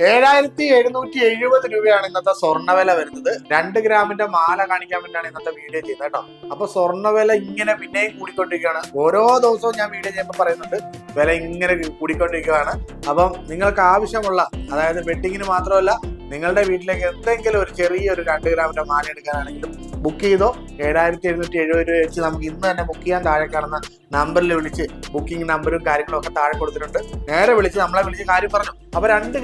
ഏഴായിരത്തി എഴുന്നൂറ്റി എഴുപത് രൂപയാണ് ഇന്നത്തെ സ്വർണവില വരുന്നത്. രണ്ട് ഗ്രാമിന്റെ മാല കാണിക്കാൻ വേണ്ടിയാണ് ഇന്നത്തെ വീഡിയോ ചെയ്യുന്നത് കേട്ടോ. അപ്പൊ സ്വർണവില ഇങ്ങനെ പിന്നെയും കൂടിക്കൊണ്ടിരിക്കുകയാണ്. ഓരോ ദിവസവും ഞാൻ വീഡിയോ ചെയ്യുമ്പോൾ പറയുന്നുണ്ട് വില ഇങ്ങനെ കൂടിക്കൊണ്ടിരിക്കുകയാണ്. അപ്പം നിങ്ങൾക്ക് ആവശ്യമുള്ള അതായത് വെഡിങ്ങിന് മാത്രമല്ല നിങ്ങളുടെ വീട്ടിലേക്ക് എന്തെങ്കിലും ഒരു ചെറിയ ഒരു രണ്ട് ഗ്രാമിന്റെ മാല എടുക്കാനാണെങ്കിലും ബുക്ക് ചെയ്തോ? ഏഴായിരത്തി എഴുന്നൂറ്റി എഴുപത് രൂപ വെച്ച് നമുക്ക് ഇന്ന് തന്നെ ബുക്ക് ചെയ്യാൻ താഴെ കാണുന്ന നമ്പറിൽ വിളിച്ച് ബുക്കിംഗ് നമ്പറും കാര്യങ്ങളും ഒക്കെ താഴെ കൊടുത്തിട്ടുണ്ട്. നേരെ വിളിച്ച് നമ്മളെ വിളിച്ച് കാര്യം പറഞ്ഞു. അപ്പൊ രണ്ട്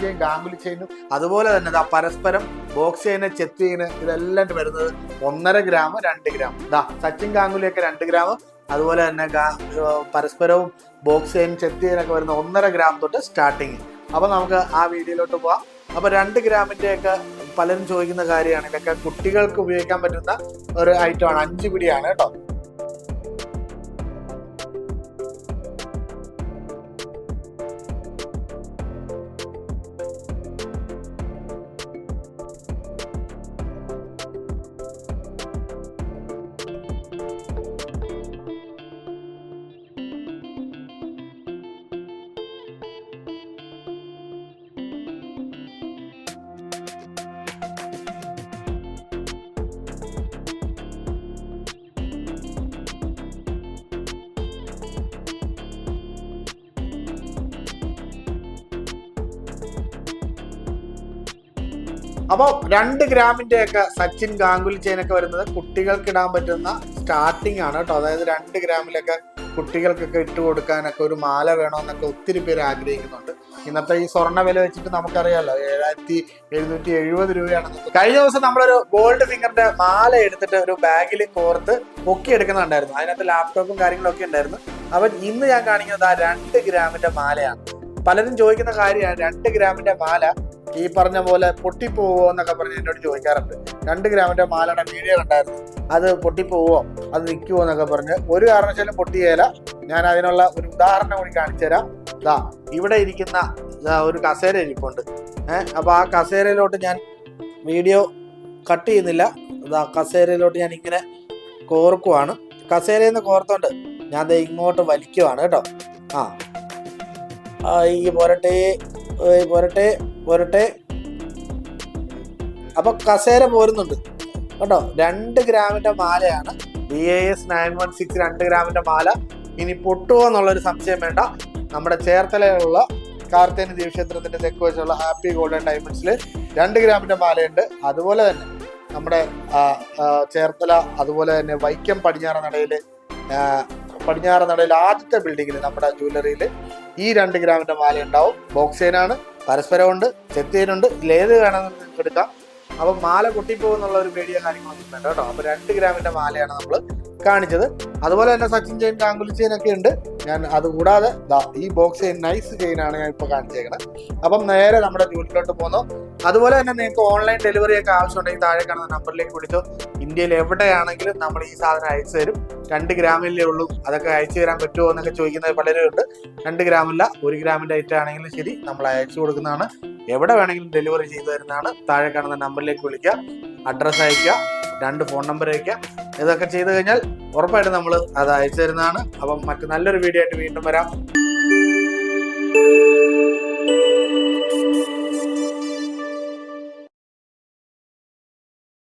ചെയിൻ ഗാംഗുലി ചെയിനും അതുപോലെ തന്നെ ദാ പരസ്പരം ബോക്സ് ചെയ്യുന്ന ചെത്ത് ചെയ്യുന്ന ഇതെല്ലാം വരുന്നത് ഒന്നര ഗ്രാം രണ്ട് ഗ്രാം ഇതാ സച്ചിൻ ഗാംഗുലി ഒക്കെ രണ്ട് ഗ്രാം അതുപോലെ തന്നെ പരസ്പരവും ബോക്സ് ചെയ്യുന്ന ചെത്ത് ചെയ്യുന്നൊക്കെ വരുന്ന ഒന്നര ഗ്രാം തൊട്ട് സ്റ്റാർട്ടിങ് അപ്പൊ നമുക്ക് ആ വീഡിയോയിലോട്ട് പോവാം. അപ്പൊ രണ്ട് ഗ്രാമിന്റെ ഒക്കെ പലരും ചോദിക്കുന്ന കാര്യമാണ്. ഇതൊക്കെ കുട്ടികൾക്ക് ഉപയോഗിക്കാൻ പറ്റുന്ന ഒരു ഐറ്റമാണ് അഞ്ച് പിടിയാണ് കേട്ടോ. അപ്പോൾ രണ്ട് ഗ്രാമിന്റെയൊക്കെ സച്ചിൻ ഗാംഗുലി ചെയിനൊക്കെ വരുന്നത് കുട്ടികൾക്ക് ഇടാൻ പറ്റുന്ന സ്റ്റാർട്ടിംഗ് ആണ് കേട്ടോ. അതായത് രണ്ട് ഗ്രാമിലൊക്കെ കുട്ടികൾക്കൊക്കെ ഇട്ട് കൊടുക്കാനൊക്കെ ഒരു മാല വേണമെന്നൊക്കെ ഒത്തിരി പേര് ആഗ്രഹിക്കുന്നുണ്ട്. ഇന്നത്തെ ഈ സ്വർണ വില വെച്ചിട്ട് നമുക്കറിയാലോ ഏഴായിരത്തി എഴുന്നൂറ്റി എഴുപത് രൂപയാണ് കഴിഞ്ഞ ദിവസം നമ്മളൊരു ഗോൾഡ് ഫിംഗറിന്റെ മാല എടുത്തിട്ട് ഒരു ബാഗിൽ കോർത്ത് പൊക്കി എടുക്കുന്നുണ്ടായിരുന്നു. അതിനകത്ത് ലാപ്ടോപ്പും കാര്യങ്ങളൊക്കെ ഉണ്ടായിരുന്നു. അപ്പം ഇന്ന് ഞാൻ കാണിക്കുന്നത് ആ രണ്ട് ഗ്രാമിന്റെ മാലയാണ്. പലരും ചോദിക്കുന്ന കാര്യമാണ് രണ്ട് ഗ്രാമിന്റെ മാല ഈ പറഞ്ഞ പോലെ പൊട്ടിപ്പോവോ എന്നൊക്കെ പറഞ്ഞ് എന്നോട് ചോദിക്കാറുണ്ട്. രണ്ട് ഗ്രാമിന്റെ മാലയുടെ വീഡിയോ കണ്ടായിരുന്നു. അത് പൊട്ടിപ്പോവോ? അത് നിൽക്കുമോ എന്നൊക്കെ പറഞ്ഞ് ഒരു കാരണവശാലും പൊട്ടിയേല. ഞാൻ അതിനുള്ള ഒരു ഉദാഹരണം കൂടി കാണിച്ചു തരാം. ദാ ഇവിടെ ഇരിക്കുന്ന ഒരു കസേര ഇരിപ്പുണ്ട്. ഏഹ് അപ്പൊ ആ കസേരയിലോട്ട് ഞാൻ വീഡിയോ കട്ട് ചെയ്യുന്നില്ല. ദാ കസേരയിലോട്ട് ഞാൻ ഇങ്ങനെ കോർക്കുവാണ്. കസേരയിൽ നിന്ന് കോർത്തോണ്ട് ഞാൻ ദേ ഇങ്ങോട്ട് വലിക്കുവാണ് കേട്ടോ. ആ. ഈ പോരട്ടെ പോരട്ടെ. പോരട്ടെ അപ്പൊ കസേര പോരുന്നുണ്ട്. കേട്ടോ രണ്ട് ഗ്രാമിന്റെ മാലയാണ്. B A S nine one six രണ്ട് ഗ്രാമിന്റെ മാല. ഇനി പൊട്ടുമോ എന്നുള്ളൊരു സംശയം വേണ്ട. നമ്മുടെ ചേർത്തലയിലുള്ള കാർത്തേനി ദേവക്ഷേത്രത്തിന്റെ തെക്ക് വെച്ചുള്ള ഹാപ്പി ഗോൾഡൻ ഡയമണ്ട്സിൽ രണ്ട് ഗ്രാമിന്റെ മാലയുണ്ട്. അതുപോലെ തന്നെ നമ്മുടെ ചേർത്തല അതുപോലെ തന്നെ വൈക്കം പടിഞ്ഞാറ നടയിലെ പടിഞ്ഞാറ നടയിൽ ആദ്യത്തെ ബിൽഡിങ്ങിൽ നമ്മുടെ ജ്വല്ലറിയിൽ ഈ രണ്ട് ഗ്രാമിന്റെ മാല ഉണ്ടാവും ബോക്സേനാണ് പരസ്പരമുണ്ട് ചെത്തിയനുണ്ട് ഇതിലേത് വേണമെന്ന് എടുക്കാം. അപ്പം മാല പൊട്ടിപ്പോകുന്നുള്ള ഒരു പേടിയോ കാര്യങ്ങളൊന്നും വേണ്ട കേട്ടോ. അപ്പം രണ്ട് ഗ്രാമിന്റെ മാലയാണ് നമ്മൾ കാണിച്ചത്. അതുപോലെ തന്നെ സച്ചിൻ ചെയിൻ കാങ്കുലി ചെയിൻ ഒക്കെ ഉണ്ട്. ഞാൻ അതുകൂടാതെ ദാ ഈ ബോക്സ് ചെയിൻ നൈസ് ചെയിൻ ആണ് ഞാൻ ഇപ്പോൾ കാണിച്ചേക്കുന്നത് അപ്പം നേരെ നമ്മുടെ ജൂലിലോട്ട് പോകുന്നു അതുപോലെ തന്നെ നിങ്ങൾക്ക് ഓൺലൈൻ ഡെലിവറി ഒക്കെ ആവശ്യമുണ്ടെങ്കിൽ താഴെ കാണുന്ന നമ്പറിലേക്ക് വിളിച്ചോ. ഇന്ത്യയിൽ എവിടെയാണെങ്കിലും നമ്മൾ ഈ സാധനം അയച്ചു തരും. രണ്ട് ഗ്രാമിലേ ഉള്ളൂ. അതൊക്കെ അയച്ചു തരാൻ പറ്റുമോ എന്നൊക്കെ ചോദിക്കുന്നത് പലരും ഉണ്ട്. രണ്ട് ഗ്രാമില്ല ഒരു ഗ്രാമിന്റെ ഐറ്റം ആണെങ്കിലും ശരി നമ്മൾ അയച്ചു കൊടുക്കുന്നതാണ്. എവിടെ വേണമെങ്കിലും ഡെലിവറി ചെയ്തു തരുന്നതാണ്. താഴെ കാണുന്ന നമ്പറിലേക്ക് വിളിക്കുക. അഡ്രസ്സ് അയക്കുക രണ്ട് ഫോൺ നമ്പർ അയക്കുക ഇതൊക്കെ ചെയ്തു കഴിഞ്ഞാൽ ഉറപ്പായിട്ടും നമ്മൾ അത് അയച്ചു തരുന്നതാണ്. അപ്പം മറ്റു നല്ലൊരു വീഡിയോ ആയിട്ട് വീണ്ടും വരാം.